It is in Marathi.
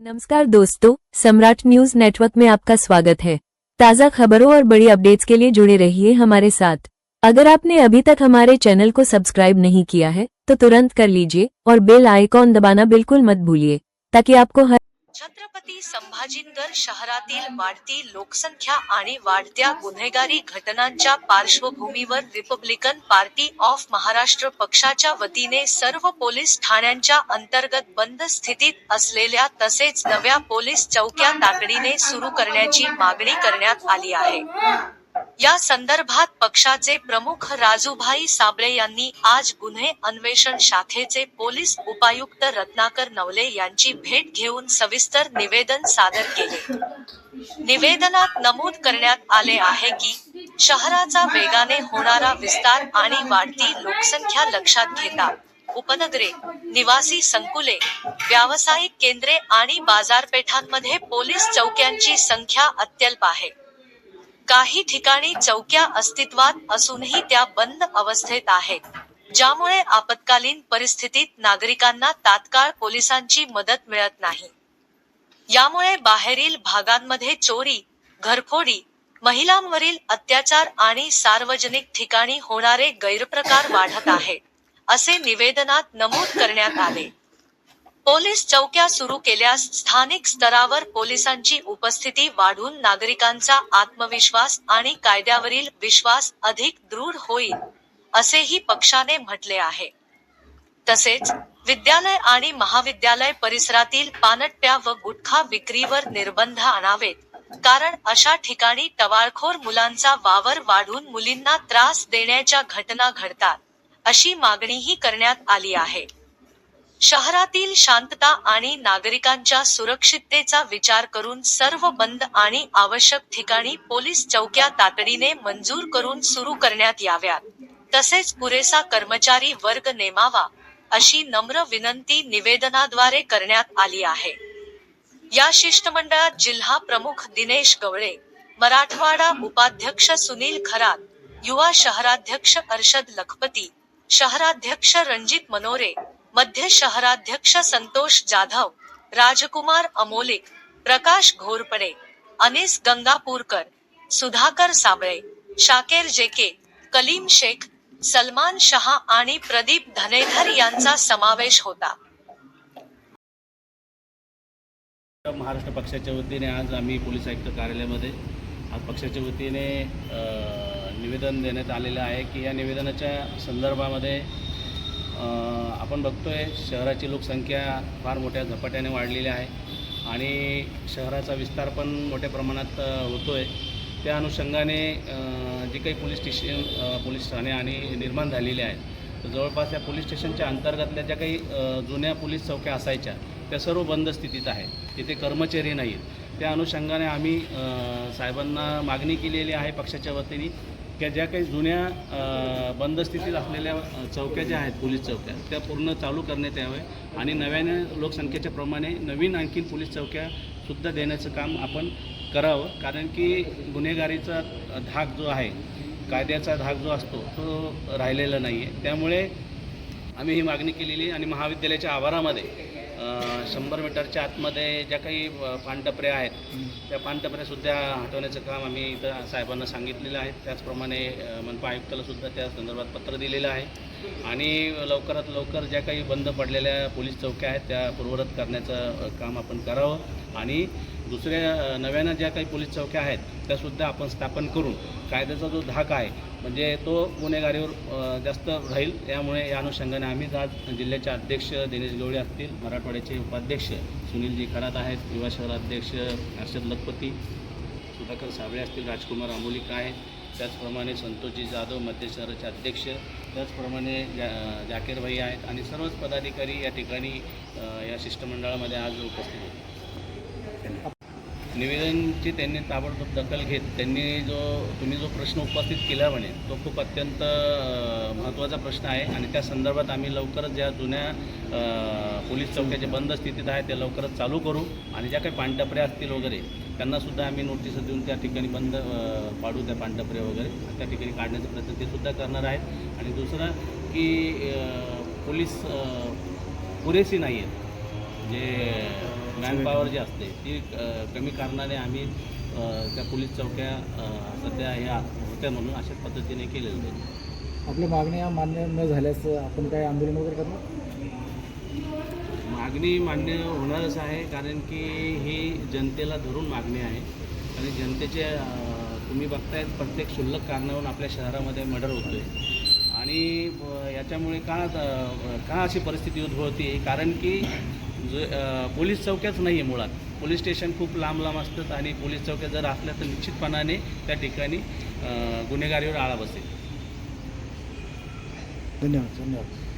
नमस्कार दोस्तों, सम्राट न्यूज़ नेटवर्क में आपका स्वागत है। ताज़ा खबरों और बड़ी अपडेट्स के लिए जुड़े रहिए हमारे साथ। अगर आपने अभी तक हमारे चैनल को सब्सक्राइब नहीं किया है तो तुरंत कर लीजिए और बेल आइकॉन दबाना बिल्कुल मत भूलिए, ताकि आपको हर छत्रपती संभाजीनगर शहरातील वाढती लोकसंख्या आणि वाढत्या गुन्हेगारी घटनांच्या पार्श्वभूमीवर रिपब्लिकन पार्टी ऑफ महाराष्ट्र पक्षाच्या वतीने सर्व पोलीस ठाण्यांच्या अंतर्गत बंद स्थितीत असलेल्या तसेच नव्या पोलीस चौक्या तातडीने सुरू करण्याची मागणी करण्यात आली आहे. या संदर्भात पक्षाचे प्रमुख राजूभाई साबळे यांनी आज गुन्हे अन्वेषण शाखेचे पोलीस उपायुक्त रत्नाकर नवले यांची भेट घेऊन सविस्तर निवेदन सादर केले. निवेदनात नमूद करण्यात आले आहे की शहराचा वेगाने होणारा विस्तार आणि वाढती लोकसंख्या लक्षात घेता उपनगरे निवासी संकुले व्यावसायिक केंद्रे आणि बाजारपेठांमध्ये पोलीस चौक्यांची संख्या अत्यल्प आहे. काही ठिकाणी चौक्या अस्तित्वात असूनही त्या बंद अवस्थेत आहेत ज्यामुळे आपत्कालीन परिस्थितीत नागरिकांना तात्काळ पोलिसांची मदत मिळत नाही. यामुळे बाहेरील भागांमध्ये चोरी घरफोडी महिलांवरील अत्याचार आणि सार्वजनिक ठिकाणी होणारे गैरप्रकार वाढत आहेत असे निवेदनात नमूद करण्यात आले. पोलीस चौक्या सुरू केल्यास स्थानिक स्तरावर पोलिसांची उपस्थिती वाढून नागरिकांचा आत्मविश्वास आणि कायद्यावरील विश्वास अधिक दृढ होईल असेही पक्षाने म्हटले आहे. तसेच विद्यालय आणि महाविद्यालय परिसरातील पानट्ट्या व गुटखा विक्रीवर निर्बंध आणावेत कारण अशा ठिकाणी टवाळखोर मुलांचा वावर वाढून मुलींना त्रास देण्याच्या घटना घडतात अशी मागणीही करण्यात आली आहे. शहरातील शांतता आणि नागरिकांच्या सुरक्षिततेचा विचार करून सर्व बंद आणि आवश्यक ठिकाणी पोलीस चौक्या तातडीने मंजूर करून सुरू करण्यात याव्यात. तसेच पुरेसा कर्मचारी वर्ग नेमावा अशी नम्र विनंती निवेदनाद्वारे करण्यात आली आहे. या शिष्टमंडळात जिल्हा प्रमुख दिनेश गवळे मराठवाडा उपाध्यक्ष सुनील खरात युवा शहराध्यक्ष अर्षद लखपती शहराध्यक्ष रणजित मनोरे मध्य शहराध्यक्ष संतोष जाधव राजकुमार अमोलिक प्रकाश घोरपडे अनिस गंगापूरकर सुधाकर साबळे शाकेर जेके कलीम शेख सलमान शहा आणि प्रदीप धनेधर यांचा समावेश होता. महाराष्ट्र पक्षाच्या वतीने आज आम्ही पोलीस आयुक्त कार्यालयामध्ये आज पक्षाच्या वतीने निवेदन देण्यात आलेलं आहे की या निवेदनाच्या संदर्भामध्ये आपण बघतो आहे शहराची लोकसंख्या फार मोठ्या झपाट्याने वाढलेली आहे आणि शहराचा विस्तार पण मोठ्या प्रमाणात होतो आहे त्या अनुषंगाने जे काही पोलीस स्टेशन पोलीस ठाणे आणि निर्माण झालेले आहेत तर जवळपास या पोलीस स्टेशनच्या अंतर्गतल्या ज्या काही जुन्या पोलीस चौक्या असायच्या त्या सर्व बंद स्थितीत आहे तिथे कर्मचारी नाहीत. त्या अनुषंगाने आम्ही साहेबांना मागणी केलेली आहे पक्षाच्या वतीने की ज्या काही जुन्या बंद स्थितीत असलेल्या चौक्या ज्या आहेत पोलीस चौक्या त्या पूर्ण चालू करण्यात यावे आणि नव्याने लोकसंख्येच्या प्रमाणे नवीन आणखीन पोलीस चौक्यासुद्धा देण्याचं काम आपण करावं. कारण की गुन्हेगारीचा धाक जो आहे कायद्याचा धाक जो असतो तो राहिलेला नाही आहे त्यामुळे आम्ही ही मागणी केलेली आणि महाविद्यालयाच्या आवारामध्ये शंभर मीटरच्या आतमध्ये ज्या काही पानटपऱ्या आहेत त्या पानटपऱ्यासुद्धा हटवण्याचं काम आम्ही इथं साहेबांना सांगितलेलं आहे. त्याचप्रमाणे मनपा आयुक्ताला सुद्धा त्या संदर्भात पत्र दिलेलं आहे. आणि लवकरात लवकर ज्या काही बंद पडलेल्या पोलीस चौक्या आहेत त्या पूर्वरत करण्याचं काम आपण करावं. आणि दुसऱ्या नव्यानं ज्या काही पोलीस चौक्या आहेत त्यासुद्धा आपण स्थापन करून कायद्याचा जो धाक आहे म्हणजे तो गुन्हेगारीवर जास्त राहील. त्यामुळे या अनुषंगाने आम्ही आज जिल्ह्याचे अध्यक्ष दिनेश गवळे असतील मराठवाड्याचे उपाध्यक्ष सुनीलजी खरात आहेत युवा शहराध्यक्ष हर्षद लखपती सुधाकर साबळे असतील राजकुमार अमोलिका आहेत त्याचप्रमाणे संतोषजी जाधव मध्य शहराचे अध्यक्ष त्याचप्रमाणे जा जाकीरभाई आहेत. आणि सर्वच पदाधिकारी या ठिकाणी या शिष्टमंडळामध्ये आज उपस्थित आहेत निवेदनची त्यांनी ताबडतोब दखल घेत त्यांनी जो तुम्ही जो प्रश्न उपस्थित केला म्हणे तो खूप अत्यंत महत्त्वाचा प्रश्न आहे आणि त्या संदर्भात आम्ही लवकरच ज्या जुन्या पोलीस चौक्याच्या बंद स्थितीत आहे त्या लवकरच चालू करू आणि ज्या काही पाणटपऱ्या असतील वगैरे त्यांनासुद्धा आम्ही नोटीस देऊन त्या ठिकाणी बंद पाडू त्या पाणटपऱ्या वगैरे त्या ठिकाणी काढण्याचा प्रयत्न ते सुद्धा करणार आहेत. आणि दुसरं की पोलीस पुरेशी नाही आहेत. जे मॅनपॉवर जी असते ती कमी कारणाने आम्ही त्या पोलीस चौक्या सध्या ह्या होत्या म्हणून अशाच पद्धतीने केलेलं आहे. आपल्या मागण्या मान्य न झाल्यास आपण काय आंदोलन वगैरे करणार? मागणी मान्य होणारच आहे कारण की ही जनतेला धरून मागणी आहे. आणि जनतेचे तुम्ही बघतायत प्रत्येक क्षुल्लक कारणावरून आपल्या शहरामध्ये मर्डर होतो आहे आणि याच्यामुळे का का अशी परिस्थिती उद्भवते कारण की जो पोलीस चौक्याच नाही आहे मुळात. पोलीस स्टेशन खूप लांब लांब असतात आणि पोलीस चौक्या जर असल्या तर निश्चितपणाने त्या ठिकाणी गुन्हेगारीवर आळा बसेल. धन्यवाद धन्यवाद.